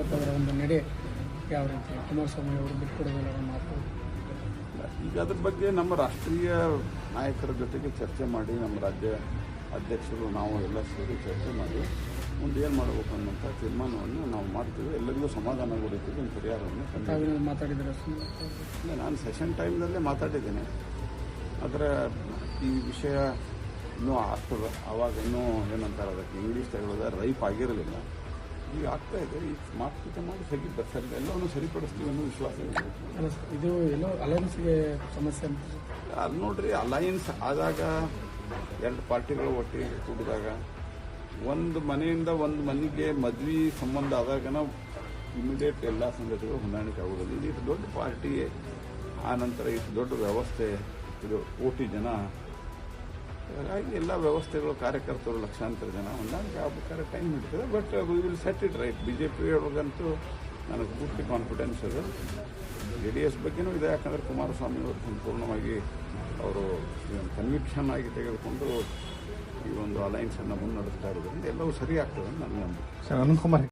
ಅವರ ಒಂದು ನಡೆ ಯಾವ ರೀತಿ ಕುಮಾರಸ್ವಾಮಿ ಅವರು ಬಿಟ್ಕೊಡೋದಿಲ್ಲ ಮಾತು. ಈಗ ಅದ್ರ ಬಗ್ಗೆ ನಮ್ಮ ರಾಷ್ಟ್ರೀಯ ನಾಯಕರ ಜೊತೆಗೆ ಚರ್ಚೆ ಮಾಡಿ ನಮ್ಮ ರಾಜ್ಯ ಅಧ್ಯಕ್ಷರು ನಾವು ಎಲ್ಲ ಸೇರಿ ಚರ್ಚೆ ಮಾಡಿ ಮುಂದೆ ಏನು ಮಾಡಬೇಕು ಅನ್ನೋಂಥ ತೀರ್ಮಾನವನ್ನು ನಾವು ಮಾಡ್ತೀವಿ. ಎಲ್ಲರಿಗೂ ಸಮಾಧಾನ ಕೊಡುತ್ತೀವಿ ಒಂದು ಪರಿಹಾರವನ್ನು ಮಾತಾಡಿದ್ರೆ ಸುಮ್ಮನೆ ಇಲ್ಲ, ನಾನು ಸೆಷನ್ ಟೈಮ್ನಲ್ಲೇ ಮಾತಾಡಿದ್ದೇನೆ. ಆದರೆ ಈ ವಿಷಯ ಇನ್ನೂ ಆಗ್ತದೆ. ಆವಾಗ ಇನ್ನೂ ಏನಂತಾರೆ ಅದಕ್ಕೆ ಇಂಗ್ಲೀಷ್ ತಗೊಳ್ಳೋದ ರೈಪ್ ಆಗಿರಲಿಲ್ಲ. ಈಗ ಆಗ್ತಾ ಇದೆ. ಈ ಮಾತುಕತೆ ಮಾಡಿ ಸರಿ ಸರಿ ಎಲ್ಲವನ್ನು ಸರಿಪಡಿಸ್ತೀವಿ ಅನ್ನೋ ವಿಶ್ವಾಸ ಇದೆ. ಇದು ಎಲ್ಲೋ ಅಲಯನ್ಸ್ಗೆ ಸಮಸ್ಯೆ ಅಲ್ಲಿ ನೋಡ್ರಿ ಅಲಯನ್ಸ್ ಆದಾಗ ಎರಡು ಪಾರ್ಟಿಗಳು ಒಟ್ಟಿಗೆ ಕೂಡಿದಾಗ ಒಂದು ಮನೆಯಿಂದ ಒಂದು ಮನೆಗೆ ಮದ್ವೆ ಸಂಬಂಧ ಆದಾಗ ಇಮಿಡಿಯೇಟ್ ಎಲ್ಲ ಸಂಗತಿಗಳು ಹೊಂದಾಣಿಕೆ ಆಗೋದಿಲ್ಲ ಇದು ಇಷ್ಟು ದೊಡ್ಡ ಪಾರ್ಟಿ. ಆ ನಂತರ ಇಷ್ಟು ದೊಡ್ಡ ವ್ಯವಸ್ಥೆ ಇದು ಕೋಟಿ ಜನ ಹಾಗಾಗಿ ಎಲ್ಲ ವ್ಯವಸ್ಥೆಗಳು ಕಾರ್ಯಕರ್ತರು ಲಕ್ಷಾಂತರ ಜನ ಹೊಂದಾಣಿಕೆ ಆಗ್ಬೇಕಾದ್ರೆ time ಹಿಡಿತದೆ. But we will set it right B J P ಒಳಗಂತೂ ನನಗೆ ಪೂರ್ತಿ ಕಾನ್ಫಿಡೆನ್ಸ್ ಇದೆ ಜೆ ಡಿ ಎಸ್ ಬಗ್ಗೆನೂ ಇದೆ. ಯಾಕಂದರೆ ಕುಮಾರಸ್ವಾಮಿ ಅವರು ಸಂಪೂರ್ಣವಾಗಿ ಅವರು ಕನ್ವಿಕ್ಷನ್ ಆಗಿ ತೆಗೆದುಕೊಂಡು ಈ ಒಂದು ಅಲೈನ್ಸನ್ನು ಮುನ್ನಡೆಸ್ತಾ ಇರೋದ್ರಿಂದ ಎಲ್ಲವೂ ಸರಿ ಆಗ್ತದೆ ನನ್ನ ನಂಬಿಕೆ. ಸರ್